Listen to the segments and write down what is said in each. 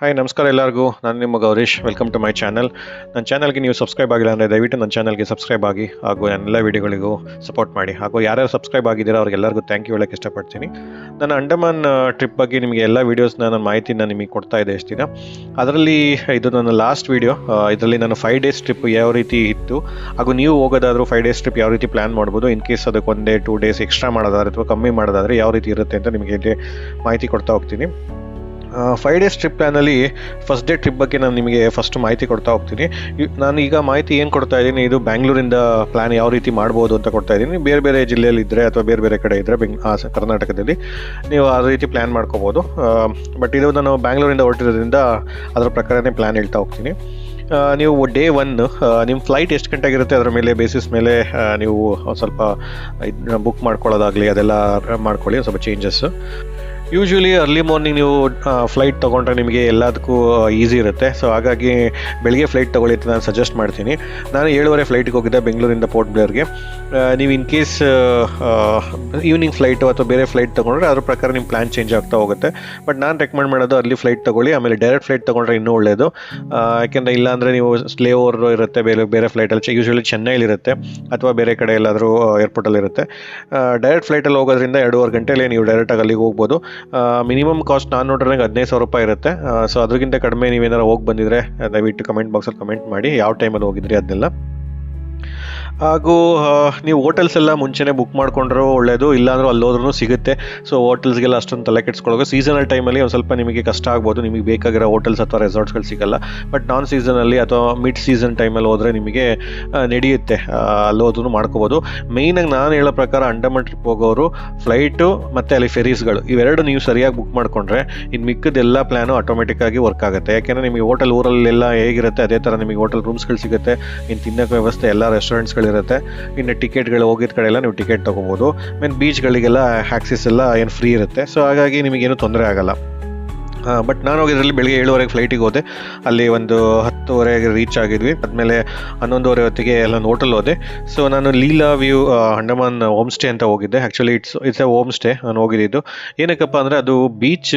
Hi ನಮಸ್ಕಾರ ಎಲ್ಲರಿಗೂ. ನಾನು ನಿಮ್ಮ Gowrish. Welcome to my channel ನನ್ನ ಚಾನಲ್ಗೆ ನೀವು ಸಬ್ಸ್ಕ್ರೈಬ್ ಆಗಿಲ್ಲ ಅಂದರೆ ದಯವಿಟ್ಟು ನನ್ನ ಚಾನಲ್ಗೆ ಸಬ್ಸ್ಕ್ರೈಬ್ ಆಗಿ ಹಾಗೂ ಎಲ್ಲ ವೀಡಿಯೋಗಳಿಗೂ ಸಪೋರ್ಟ್ ಮಾಡಿ. ಹಾಗೂ ಯಾರ್ಯಾರು ಸಬ್ಸ್ಕ್ರೈಬ್ ಆಗಿದ್ದೀರೋ ಅವ್ರಿಗೆಲ್ಲರಿಗೂ ಥ್ಯಾಂಕ್ ಯು ಹೇಳೋಕ್ಕೆ ಇಷ್ಟಪಡ್ತೀನಿ. ನನ್ನ ಅಂಡಮಾನ್ ಟ್ರಿಪ್ ಬಗ್ಗೆ ನಿಮಗೆ ಎಲ್ಲ ವೀಡಿಯೋಸ್ನ ನನ್ನ ಮಾಹಿತಿನ ನಿಮಗೆ ಕೊಡ್ತಾ ಇದೆ ಎಷ್ಟು ದಿನ ಅದರಲ್ಲಿ ಇದು ನನ್ನ ಲಾಸ್ಟ್ ವೀಡಿಯೋ ಇದರಲ್ಲಿ ನಾನು ಫೈವ್ ಡೇಸ್ ಟ್ರಿಪ್ ಯಾವ ರೀತಿ ಇತ್ತು. ಹಾಗೂ ನೀವು ಹೋಗೋದಾದರೂ ಫೈವ್ ಡೇಸ್ ಟ್ರಿಪ್ ಯಾವ ರೀತಿ ಪ್ಲ್ಯಾನ್ ಮಾಡ್ಬೋದು. ಇನ್ ಕೇಸ್ ಅದಕ್ಕೆ ಒಂದೇ ಟೂ ಡೇಸ್ ಎಕ್ಸ್ಟ್ರಾ ಮಾಡೋದಾದ್ರೆ ಅಥವಾ ಕಮ್ಮಿ ಮಾಡೋದಾದರೆ ಯಾವ ರೀತಿ ಇರುತ್ತೆ ಅಂತ ನಿಮಗೆ ಮಾಹಿತಿ ಕೊಡ್ತಾ ಹೋಗ್ತೀನಿ. ಫೈವ್ ಡೇಸ್ ಟ್ರಿಪ್ ಪ್ಲ್ಯಾನಲ್ಲಿ ಫಸ್ಟ್ ಡೇ ಟ್ರಿಪ್ ಬಗ್ಗೆ ನಾನು ನಿಮಗೆ ಫಸ್ಟ್ ಮಾಹಿತಿ ಕೊಡ್ತಾ ಹೋಗ್ತೀನಿ. ನಾನು ಈಗ ಮಾಹಿತಿ ಏನು ಕೊಡ್ತಾ ಇದ್ದೀನಿ, ಇದು ಬ್ಯಾಂಗ್ಳೂರಿಂದ ಪ್ಲ್ಯಾನ್ ಯಾವ ರೀತಿ ಮಾಡ್ಬೋದು ಅಂತ ಕೊಡ್ತಾ ಇದ್ದೀನಿ. ಬೇರೆ ಬೇರೆ ಜಿಲ್ಲೆಯಲ್ಲಿ ಇದ್ದರೆ ಅಥವಾ ಬೇರೆ ಬೇರೆ ಕಡೆ ಇದ್ದರೆ ಬೆಂಗ್ ಕರ್ನಾಟಕದಲ್ಲಿ ನೀವು ಆ ರೀತಿ ಪ್ಲ್ಯಾನ್ ಮಾಡ್ಕೋಬೋದು. ಬಟ್ ಇದು ನಾನು ಬ್ಯಾಂಗ್ಳೂರಿಂದ ಹೊರಟಿರೋದ್ರಿಂದ ಅದರ ಪ್ರಕಾರನೇ ಪ್ಲ್ಯಾನ್ ಹೇಳ್ತಾ ಹೋಗ್ತೀನಿ. ನೀವು ಡೇ ಒನ್ ನಿಮ್ಮ ಫ್ಲೈಟ್ ಎಷ್ಟು ಗಂಟೆಗಿರುತ್ತೆ ಅದರ ಮೇಲೆ ಬೇಸಿಸ್ ಮೇಲೆ ನೀವು ಸ್ವಲ್ಪ ಬುಕ್ ಮಾಡ್ಕೊಳ್ಳೋದಾಗಲಿ ಅದೆಲ್ಲ ಮಾಡ್ಕೊಳ್ಳಿ ಸ್ವಲ್ಪ ಚೇಂಜಸ್ಸು ಯೂಶ್ವಲಿ ಅರ್ಲಿ ಮಾರ್ನಿಂಗ್ ನೀವು ಫ್ಲೈಟ್ ತೊಗೊಂಡ್ರೆ ನಿಮಗೆ ಎಲ್ಲದಕ್ಕೂ ಈಸಿ ಇರುತ್ತೆ. ಸೊ ಹಾಗಾಗಿ ಬೆಳಿಗ್ಗೆ ಫ್ಲೈಟ್ ತೊಗೊಳ್ಳಿ ಅಂತ ನಾನು ಸಜೆಸ್ಟ್ ಮಾಡ್ತೀನಿ. ನಾನು ಏಳುವರೆ ಫ್ಲೈಟಿಗೆ ಹೋಗಿದ್ದೆ ಬೆಂಗಳೂರಿಂದ ಪೋರ್ಟ್ ಬ್ಲೇರ್ಗೆ ನೀವು ಇನ್ ಕೇಸ್ ಈವ್ನಿಂಗ್ ಫ್ಲೈಟು ಅಥವಾ ಬೇರೆ ಫ್ಲೈಟ್ ತೊಗೊಂಡ್ರೆ ಅದ್ರ ಪ್ರಕಾರ ನಿಮ್ಮ ಪ್ಲ್ಯಾನ್ ಚೇಂಜ್ ಆಗ್ತಾ ಹೋಗುತ್ತೆ. ಬಟ್ ನಾನು ರೆಕಮೆಂಡ್ ಮಾಡೋದು ಅರ್ಲಿ ಫ್ಲೈಟ್ ತೊಗೊಳ್ಳಿ, ಆಮೇಲೆ ಡೈರೆಕ್ಟ್ ಫ್ಲೈಟ್ ತೊಗೊಂಡ್ರೆ ಇನ್ನೂ ಒಳ್ಳೆಯದು ಯಾಕೆಂದರೆ ಇಲ್ಲಾಂದರೆ ನೀವು ಸ್ಲೇ ಓವರ್ ಇರುತ್ತೆ, ಬೇರೆ ಬೇರೆ ಫ್ಲೈಟಲ್ಲಿ ಯೂಶ್ವಲಿ ಚೆನ್ನೈಲಿರುತ್ತೆ ಅಥವಾ ಬೇರೆ ಕಡೆ ಎಲ್ಲಾದರೂ ಏರ್ಪೋರ್ಟಲ್ಲಿರುತ್ತೆ ಡೈರೆಕ್ಟ್ ಫ್ಲೈಟಲ್ಲಿ ಹೋಗೋದ್ರಿಂದ ಎರಡೂವರೆ ಗಂಟೆಯಲ್ಲಿ ನೀವು ಡೈರೆಕ್ಟಾಗಿ ಅಲ್ಲಿಗೆ ಹೋಗ್ಬೋದು. ಮಿನಿಮಮ್ ಕಾಸ್ಟ್ ನಾನು ನೋಡಿದ್ರೆ ಹದಿನೈದು ಸಾವಿರ ರೂಪಾಯಿ ಇರುತ್ತೆ. ಸೊ ಅದಕ್ಕಿಂತ ಕಡಿಮೆ ನೀವೇನಾರು ಹೋಗಿ ಬಂದಿದ್ರೆ, ದಯವಿಟ್ಟು ಕಮೆಂಟ್ ಬಾಕ್ಸಲ್ಲಿ ಕಮೆಂಟ್ ಮಾಡಿ. ಯಾವ ಟೈಮಲ್ಲಿ ಹೋಗಿದ್ರಿ ಅದನ್ನೆಲ್ಲ. ಹಾಗೂ ನೀವು ಹೋಟೆಲ್ಸ್ ಎಲ್ಲ ಮುಂಚೆನೇ ಬುಕ್ ಮಾಡ್ಕೊಂಡ್ರೂ ಒಳ್ಳೆಯದು ಇಲ್ಲಾಂದ್ರೂ ಅಲ್ಲಿ ಹೋದ್ರೂ ಸಿಗುತ್ತೆ ಸೊ ಹೋಟೆಲ್ಸ್ಗೆಲ್ಲ ಅಷ್ಟೊಂದು ತಲೆ ಕೆಡ್ಸ್ಕೊಳ್ಳೋಕೆ ಸೀಸನಲ್ ಟೈಮಲ್ಲಿ ಒಂದು ಸ್ವಲ್ಪ ನಿಮಗೆ ಕಷ್ಟ ಆಗ್ಬೋದು, ನಿಮಗೆ ಬೇಕಾಗಿರೋ ಹೋಟೆಲ್ಸ್ ಅಥವಾ ರೆಸಾರ್ಟ್ಸ್ಗಳು ಸಿಗಲ್ಲ. ಬಟ್ ನಾನ್ ಸೀಸನಲ್ಲಿ ಅಥವಾ ಮಿಡ್ ಸೀಸನ್ ಟೈಮಲ್ಲಿ ಹೋದರೆ ನಿಮಗೆ ನಡೆಯುತ್ತೆ ಅಲ್ಲಿ ಹೋದ್ರೂ ಮಾಡ್ಕೋಬೋದು. ಮೇಯ್ನಾಗಿ ನಾನು ಹೇಳೋ ಪ್ರಕಾರ ಅಂಡಮಾನ್ ಟ್ರಿಪ್ ಹೋಗೋರು ಫ್ಲೈಟು ಮತ್ತು ಅಲ್ಲಿ ಫೆರೀಸ್ಗಳು ಇವೆರಡು ನೀವು ಸರಿಯಾಗಿ ಬುಕ್ ಮಾಡ್ಕೊಂಡ್ರೆ ಇನ್ನು ಮಿಕ್ಕದೆಲ್ಲ ಪ್ಲ್ಯಾನು ಆಟೋಮೆಟಿಕ್ ಆಗಿ ವರ್ಕ್ ಆಗುತ್ತೆ. ಯಾಕೆಂದರೆ ನಿಮಗೆ ಹೋಟೆಲ್ ಊರಲ್ಲೆಲ್ಲ ಹೇಗಿರುತ್ತೆ, ಅದೇ ಥರ ನಿಮಗೆ ಹೋಟೆಲ್ ರೂಮ್ಸ್ಗಳು ಸಿಗುತ್ತೆ. ಇನ್ನು ತಿನ್ನೋಕೆ ವ್ಯವಸ್ಥೆ ಎಲ್ಲ ರೆಸ್ಟೋರೆಂಟ್ಸ್ಗಳಿರುತ್ತೆ ಇನ್ನು ಟಿಕೆಟ್ಗಳು ಹೋಗಿದ ಕಡೆ ಎಲ್ಲ ನೀವು ಟಿಕೆಟ್ ತೊಗೋಬೋದು. ಮೀನ್ ಬೀಚ್ಗಳಿಗೆಲ್ಲ ಆಕ್ಸಿಸ್ ಎಲ್ಲ ಏನು ಫ್ರೀ ಇರುತ್ತೆ. ಸೊ ಹಾಗಾಗಿ ನಿಮಗೇನು ತೊಂದರೆ ಆಗಲ್ಲ. ಬಟ್ ನಾನು ಹೋಗಿದ್ರಲ್ಲಿ ಬೆಳಿಗ್ಗೆ ಏಳುವರೆಗೆ ಫ್ಲೈಟಿಗೆ ಹೋದೆ. ಅಲ್ಲಿ ಒಂದು ಹತ್ತುವರೆಗೆ ರೀಚ್ ಆಗಿದ್ವಿ. ಆದಮೇಲೆ ಹನ್ನೊಂದುವರೆ ಹೊತ್ತಿಗೆ ಎಲ್ಲ ಹೋಟೆಲ್ ಹೋದೆ. ಸೊ ನಾನು Leela view Andaman home stay ಅಂತ ಹೋಗಿದ್ದೆ. Actually it's it's a home stay ನಾನು ಹೋಗಿದ್ದು ಏನಕ್ಕಪ್ಪ ಅಂದರೆ ಅದು ಬೀಚ್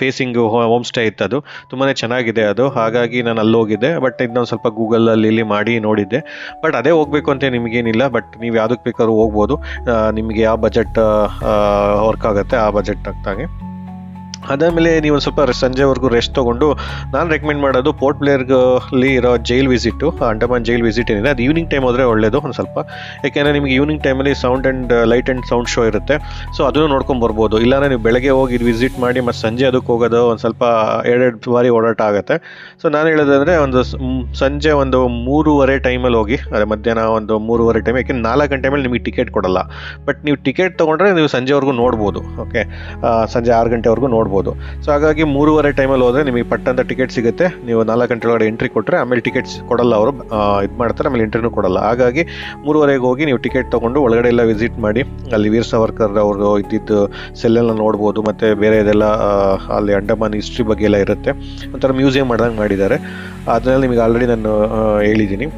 ಫೇಸಿಂಗ್ ಹೋಮ್ ಸ್ಟೇ ಇತ್ತು ಅದು. ತುಂಬಾ ಚೆನ್ನಾಗಿದೆ ಅದು. ಹಾಗಾಗಿ ನಾನು ಅಲ್ಲಿ ಹೋಗಿದ್ದೆ. ಬಟ್ ಇದನ್ನ ಸ್ವಲ್ಪ ಗೂಗಲಲ್ಲಿ ಇಲ್ಲಿ ಮಾಡಿ ನೋಡಿದ್ದೆ. ಬಟ್ ಅದೇ ಹೋಗಬೇಕು ಅಂತ ನಿಮಗೇನಿಲ್ಲ. ಬಟ್ ನೀವು ಯಾವುದಕ್ಕೆ ಬೇಕಾದ್ರೂ ಹೋಗ್ಬೋದು. ನಿಮಗೆ ಯಾವ ಬಜೆಟ್ ವರ್ಕ್ ಆಗುತ್ತೆ ಆ ಬಜೆಟ್ ತಕ್ಕಂಗೆ ಅದಾದಮೇಲೆ ನೀವು ಒಂದು ಸ್ವಲ್ಪ ಸಂಜೆವರೆಗೂ ರೆಸ್ಟ್ ತೊಗೊಂಡು, ನಾನು ರೆಕಮೆಂಡ್ ಮಾಡೋದು ಪೋರ್ಟ್ ಪ್ಲೇಯರ್ಗಲ್ಲಿ ಇರೋ jail visit Andaman jail visit ಏನಿದೆ, ಅದು ಈವ್ನಿಂಗ್ ಟೈಮ್ ಹೋದರೆ ಒಳ್ಳೆಯದು ಒಂದು ಸ್ವಲ್ಪ. ಯಾಕೆಂದರೆ ನಿಮಗೆ ಈವ್ನಿಂಗ್ ಟೈಮಲ್ಲಿ sound and light and sound show ಇರುತ್ತೆ. ಸೊ ಅದನ್ನು ನೋಡ್ಕೊಂಡು ಬರ್ಬೋದು. ಇಲ್ಲಾಂದರೆ ನೀವು ಬೆಳಗ್ಗೆ ಹೋಗಿ ವಿಸಿಟ್ ಮಾಡಿ, ಮತ್ತು ಸಂಜೆ ಅದಕ್ಕೆ ಹೋಗೋದು ಒಂದು ಸ್ವಲ್ಪ ಎರಡೆರಡು ಬಾರಿ ಓಡಾಟ ಆಗುತ್ತೆ. ಸೊ ನಾನು ಹೇಳೋದಂದರೆ ಒಂದು ಸಂಜೆ ಒಂದು ಮೂರುವರೆ ಟೈಮಲ್ಲಿ ಹೋಗಿ, ಅದೇ ಮಧ್ಯಾಹ್ನ ಒಂದು ಮೂರುವರೆ ಟೈಮ್ ಯಾಕೆಂದ್ರೆ ನಾಲ್ಕು ಗಂಟೆ ಮೇಲೆ ನಿಮಗೆ ಟಿಕೆಟ್ ಕೊಡಲ್ಲ. ಬಟ್ ನೀವು ಟಿಕೆಟ್ ತೊಗೊಂಡ್ರೆ ನೀವು ಸಂಜೆವರೆಗೂ ನೋಡ್ಬೋದು ಓಕೆ ಸಂಜೆ ಆರು ಗಂಟೆವರೆಗೂ ನೋಡ್ಬೋದು. ಸೊ ಹಾಗಾಗಿ ಮೂರುವರೆ ಟೈಮಲ್ಲಿ ಹೋದರೆ ನಿಮಗೆ ಪಟ್ಟಂತ ಟಿಕೆಟ್ ಸಿಗುತ್ತೆ. ನೀವು ನಾಲ್ಕು ಗಂಟೆ ಒಳಗಡೆ ಎಂಟ್ರಿ ಕೊಟ್ಟರೆ ಆಮೇಲೆ ಟಿಕೆಟ್ಸ್ ಕೊಡಲ್ಲ ಅವರು. ಇದು ಮಾಡ್ತಾರೆ, ಆಮೇಲೆ ಎಂಟ್ರಿನೂ ಕೊಡಲ್ಲ. ಹಾಗಾಗಿ ಮೂರುವರೆಗೆ ಹೋಗಿ ನೀವು ಟಿಕೆಟ್ ತೊಗೊಂಡು ಒಳಗಡೆ ಎಲ್ಲ ವಿಸಿಟ್ ಮಾಡಿ, ಅಲ್ಲಿ ವೀರ್ ಸಾವರ್ಕರ್ ಅವರು ಇದ್ದಿದ್ದು ಸೆಲ್ಲೆಲ್ಲ ನೋಡ್ಬೋದು, ಮತ್ತು ಬೇರೆ ಇದೆಲ್ಲ ಅಲ್ಲಿ ಅಂಡಮಾನ್ ಹಿಸ್ಟ್ರಿ ಬಗ್ಗೆ ಎಲ್ಲ ಇರುತ್ತೆ. ಒಂಥರ ಮ್ಯೂಸಿಯಂ ಮಾಡ್ದಂಗೆ ಮಾಡಿದ್ದಾರೆ. ಅದನ್ನೆಲ್ಲ ನಿಮಗೆ ಆಲ್ರೆಡಿ ನಾನು ಹೇಳಿದ್ದೀನಿ.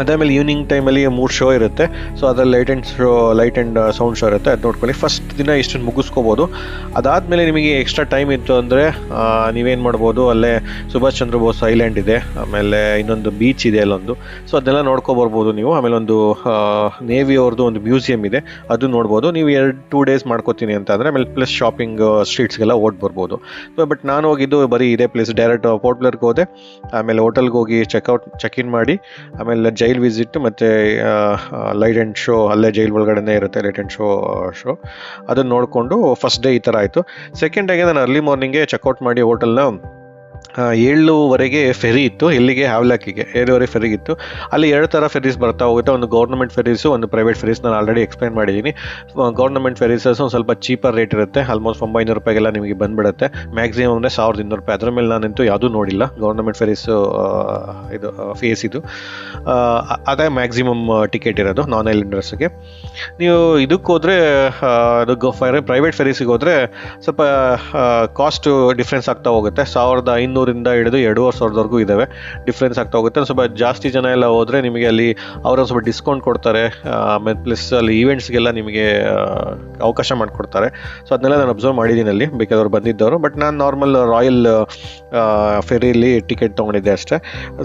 ಅದಾದಮೇಲೆ ಈವ್ನಿಂಗ್ ಟೈಮಲ್ಲಿ ಮೂರು ಶೋ ಇರುತ್ತೆ. ಸೊ ಅದರಲ್ಲಿ light and show light and sound show ಇರುತ್ತೆ. ಅದು ನೋಡ್ಕೊಳ್ಳಿ. ಫಸ್ಟ್ ದಿನ ಇಷ್ಟನ್ನು ಮುಗಿಸ್ಕೋಬೋದು. ಅದಾದಮೇಲೆ ನಿಮಗೆ ಎಕ್ಸ್ಟ್ರಾ ಟೈಮ್ ಇತ್ತು ಅಂದರೆ ನೀವೇನು ಮಾಡ್ಬೋದು? ಅಲ್ಲೇ ಸುಭಾಷ್ ಚಂದ್ರ ಬೋಸ್ ಐಲ್ಯಾಂಡ್ ಇದೆ. ಆಮೇಲೆ ಇನ್ನೊಂದು ಬೀಚ್ ಇದೆ ಅಲ್ಲೊಂದು. ಸೊ ಅದನ್ನೆಲ್ಲ ನೋಡ್ಕೊಬರ್ಬೋದು ನೀವು. ಆಮೇಲೆ ಒಂದು ನೇವಿ ಅವ್ರದ್ದು ಒಂದು ಮ್ಯೂಸಿಯಂ ಇದೆ. ಅದು ನೋಡ್ಬೋದು. ನೀವು ಎರಡು ಟೂ ಡೇಸ್ ಮಾಡ್ಕೋತೀನಿ ಅಂತ ಅಂದರೆ, ಆಮೇಲೆ ಪ್ಲಸ್ ಶಾಪಿಂಗ್ ಸ್ಟ್ರೀಟ್ಸ್ಗೆಲ್ಲ ಓಡ್ ಬರ್ಬೋದು. ಸೊ ಬಟ್ ನಾನು ಹೋಗಿದ್ದು ಬರೀ ಇದೇ ಪ್ಲೇಸ್ ಡೈರೆಕ್ಟ್ ಪೋರ್ಟ್ಲರ್ಗೆ ಹೋದೆ. ಆಮೇಲೆ ಹೋಟೆಲ್ಗೆ ಹೋಗಿ ಚೆಕ್ಔಟ್ ಚೆಕ್ ಇನ್ ಮಾಡಿ. ಆಮೇಲೆ ಜೈಲ್ ವಿಸಿಟ್ ಮತ್ತು ಲೈಟ್ ಆ್ಯಂಡ್ ಶೋ, ಅಲ್ಲೇ ಜೈಲ್ ಒಳಗಡೆನೇ ಇರುತ್ತೆ ಲೈಟ್ ಆ್ಯಂಡ್ ಶೋ ಶೋ. ಅದನ್ನು ನೋಡಿಕೊಂಡು ಫಸ್ಟ್ ಡೇ ಈ ಥರ ಆಯಿತು. ಸೆಕೆಂಡ್ ಡೇಗೆ ನಾನು ಅರ್ಲಿ ಮಾರ್ನಿಂಗೇ ಚೆಕ್ಔಟ್ ಮಾಡಿ ಹೋಟೆಲ್ನ ಏಳುವರೆಗೆ ಫೆರಿ ಇತ್ತು. ಇಲ್ಲಿಗೆ ಹ್ಯಾವ್ಲಾಕಿಗೆ ಏಳುವರೆ ಫೆರಿಗಿತ್ತು ಅಲ್ಲಿ ಎರಡು ಥರ ಫೆರೀಸ್ ಬರ್ತಾ ಹೋಗುತ್ತೆ. ಒಂದು ಗೌರ್ಮೆಂಟ್ ಫೆರೀಸು ಒಂದು ಪ್ರೈವೇಟ್ ಫೆರೀಸ್ ನಾನು ಆಲ್ರೆಡಿ ಎಕ್ಸ್ಪ್ಲೈನ್ ಮಾಡಿದ್ದೀನಿ. ಗೌರ್ಮೆಂಟ್ ಫೆರೀಸಸ್ ಒಂದು ಸ್ವಲ್ಪ ಚೀಪರ್ ರೇಟ್ ಇರುತ್ತೆ. ಆಲ್ಮೋಸ್ಟ್ ಒಂಬೈನೂರು ರೂಪಾಯಿಗೆಲ್ಲ ನಿಮಗೆ ಬಂದುಬಿಡುತ್ತೆ. ಮ್ಯಾಕ್ಸಿಮಮ್ ಅಂದರೆ ಸಾವಿರದ ಇನ್ನೂರು ರೂಪಾಯಿ. ಅದ್ರ ಮೇಲೆ ನಾನಂತೂ ಯಾವುದೂ ನೋಡಿಲ್ಲ. ಗೌರ್ಮೆಂಟ್ ಫೆರೀಸು ಇದು ಫೇಸ್ ಇದು. ಅದೇ ಮ್ಯಾಕ್ಸಿಮಮ್ ಟಿಕೆಟ್ ಇರೋದು ನಾನ್ ಐಲ್ಯಾಂಡರ್ಸ್ಗೆ ನೀವು ಇದಕ್ಕೆ ಹೋದರೆ ಅದು ಪ್ರೈವೇಟ್ ಫೆರೀಸಿಗೆ ಹೋದರೆ ಸ್ವಲ್ಪ ಕಾಸ್ಟು ಡಿಫ್ರೆನ್ಸ್ ಆಗ್ತಾ ಹೋಗುತ್ತೆ. ಸಾವಿರದ ಐನೂರು ಐನೂರಿಂದ ಹಿಡಿದು ಎರಡೂವರೆ ಸಾವಿರದವರೆಗೂ ಇದ್ದಾವೆ ಡಿಫ್ರೆನ್ಸ್ ಆಗ್ತಾ ಹೋಗುತ್ತೆ. ಸ್ವಲ್ಪ ಜಾಸ್ತಿ ಜನ ಎಲ್ಲ ಹೋದರೆ ನಿಮಗೆ ಅಲ್ಲಿ ಅವರು ಸ್ವಲ್ಪ ಡಿಸ್ಕೌಂಟ್ ಕೊಡ್ತಾರೆ. ಆಮೇಲೆ ಪ್ಲಸ್ ಅಲ್ಲಿ ಈವೆಂಟ್ಸ್ಗೆಲ್ಲ ನಿಮಗೆ ಅವಕಾಶ ಮಾಡಿಕೊಡ್ತಾರೆ. ಸೊ ಅದನ್ನೆಲ್ಲ ನಾನು ಅಬ್ಸರ್ವ್ ಮಾಡಿದ್ದೀನಿ ಅಲ್ಲಿ. ಬೇಕಾದವ್ರು ಬಂದಿದ್ದವರು. ಬಟ್ ನಾನು ನಾರ್ಮಲ್ ರಾಯಲ್ ಫೆರಿಲಿ ಟಿಕೆಟ್ ತೊಗೊಂಡಿದ್ದೆ ಅಷ್ಟೇ.